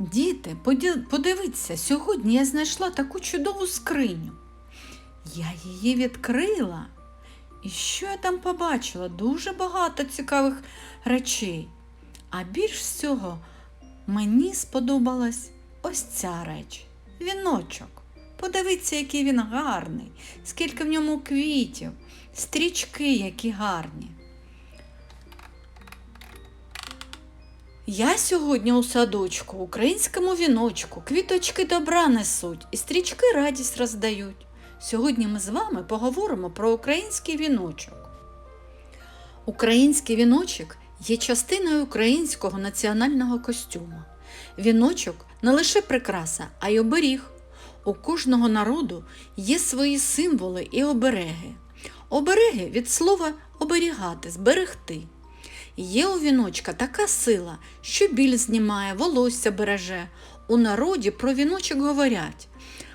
Діти, подивіться, сьогодні я знайшла таку чудову скриню. Я її відкрила. І що я там побачила? Дуже багато цікавих речей. А більш всього мені сподобалась ось ця реч віночок. Подивіться, який він гарний, скільки в ньому квітів, стрічки, які гарні. Я сьогодні у садочку, українському віночку, квіточки добра несуть і стрічки радість роздають. Сьогодні ми з вами поговоримо про український віночок. Український віночок є частиною українського національного костюму. Віночок не лише прикраса, а й оберіг. У кожного народу є свої символи і обереги. Обереги від слова оберігати, зберегти. Є у віночка така сила, що біль знімає, волосся береже. У народі про віночок говорять.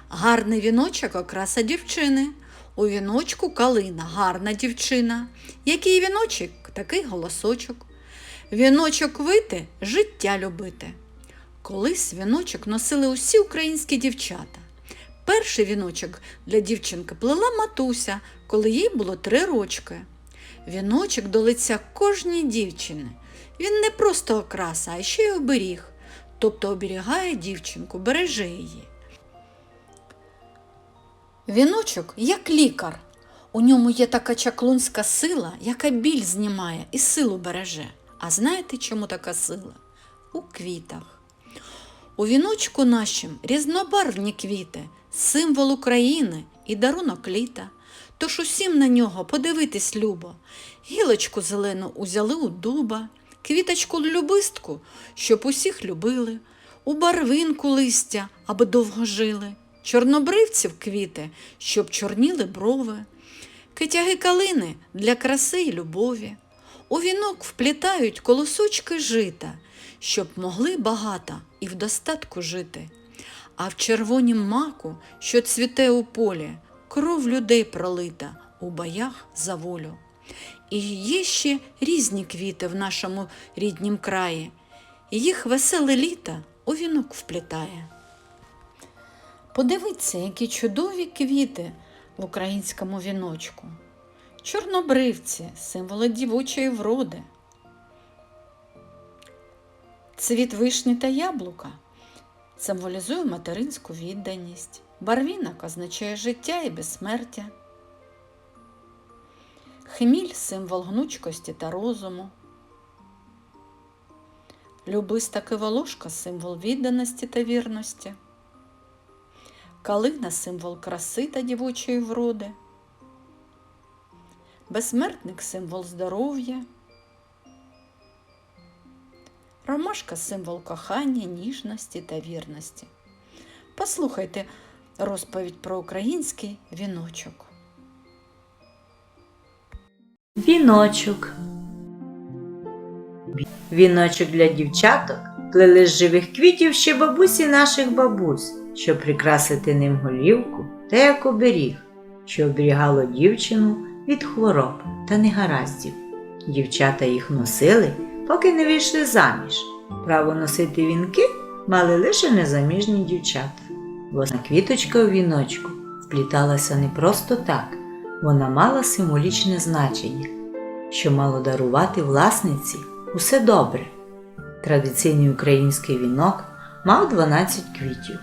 Гарний віночок окраса дівчини. У віночку калина, гарна дівчина. Який віночок, такий голосочок. Віночок вити життя любити. Колись віночок носили усі українські дівчата. Перший віночок для дівчинки плела матуся, коли їй було три рочки. Віночок до лиця кожній дівчини. Він не просто окраса, а ще й оберіг, тобто оберігає дівчинку, береже її. Віночок як лікар. У ньому є така чаклунська сила, яка біль знімає і силу береже. А знаєте, чому така сила? У квітах. У віночку нашим різнобарвні квіти, символ України і дарунок літа. Тож усім на нього подивитись любо. Гілочку зелену узяли у дуба, квіточку любистку, щоб усіх любили, у барвинку листя, аби довго жили, чорнобривців квіти, щоб чорніли брови, китяги калини для краси й любові. У вінок вплітають колосочки жита, щоб могли багато і в достатку жити. А в червонім маку, що цвіте у полі, кров людей пролита у боях за волю. І є ще різні квіти в нашому ріднім краї, і їх веселе літо у вінок вплітає. Подивіться, які чудові квіти в українському віночку. Чорнобривці, символи дівочої вроди. Цвіт вишні та яблука символізує материнську відданість. Барвінок означає життя і безсмертя. Хміль символ гнучкості та розуму. Любиста киволошка символ відданості та вірності. Калина символ краси та дівочої вроди. Безсмертник символ здоров'я. Ромашка символ кохання, ніжності та вірності. Послухайте розповідь про український віночок. Віночок. Віночок для дівчаток плели з живих квітів ще бабусі наших бабусь, щоб прикрасити ним голівку та як оберіг, що оберігало дівчину від хвороб та негараздів. Дівчата їх носили, поки не вийшли заміж. Право носити вінки мали лише незаміжні дівчата. Восна квіточка у віночку впліталася не просто так, вона мала символічне значення, що мало дарувати власниці усе добре. Традиційний український вінок мав 12 квітів.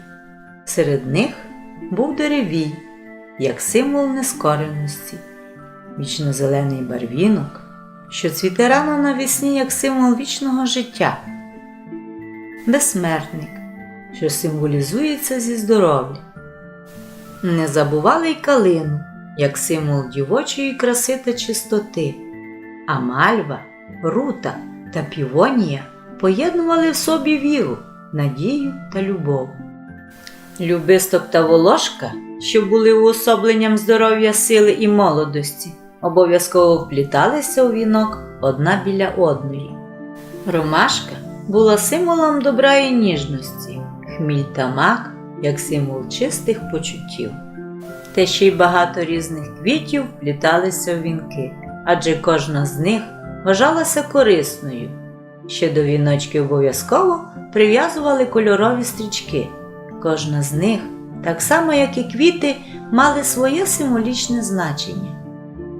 Серед них був деревій, як символ нескореності, вічно-зелений барвінок, що цвіте рано навесні як символ вічного життя, безсмертник, що символізується зі здоров'я. Не забували й калину, як символ дівочої краси та чистоти, а мальва, рута та півонія поєднували в собі віру, надію та любов. Любисток та волошка, що були уособленням здоров'я, сили і молодості, обов'язково впліталися у вінок одна біля одної. Ромашка була символом добра і ніжності, хміль та як символ чистих почуттів. Та ще й багато різних квітів впліталися в вінки, адже кожна з них вважалася корисною Ще до віночків обов'язково прив'язували кольорові стрічки. Кожна з них, так само як і квіти, мали своє символічне значення.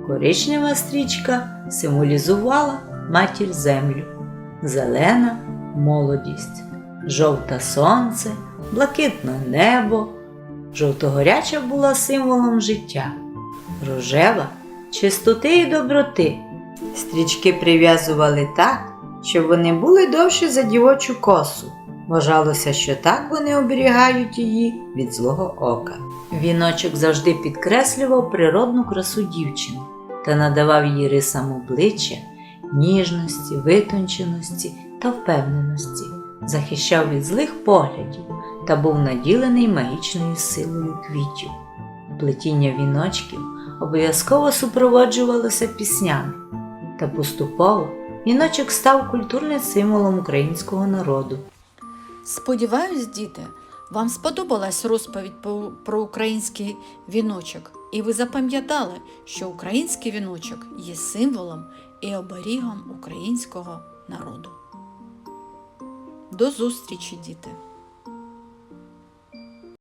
Коричнева стрічка символізувала матір землю, зелена молодість, жовта сонце, блакитне небо, жовтогоряча була символом життя, рожева чистоти і доброти. Стрічки прив'язували так, щоб вони були довші за дівочу косу. Вважалося, що так вони оберігають її від злого ока. Віночок завжди підкреслював природну красу дівчини та надавав їй рисам обличчя, ніжності, витонченості та впевненості, захищав від злих поглядів та був наділений магічною силою квітів. Плетіння віночків обов'язково супроводжувалося піснями, та поступово віночок став культурним символом українського народу. Сподіваюсь, діти, вам сподобалась розповідь про, український віночок, і ви запам'ятали, що український віночок є символом і оберігом українського народу. До зустрічі, діти!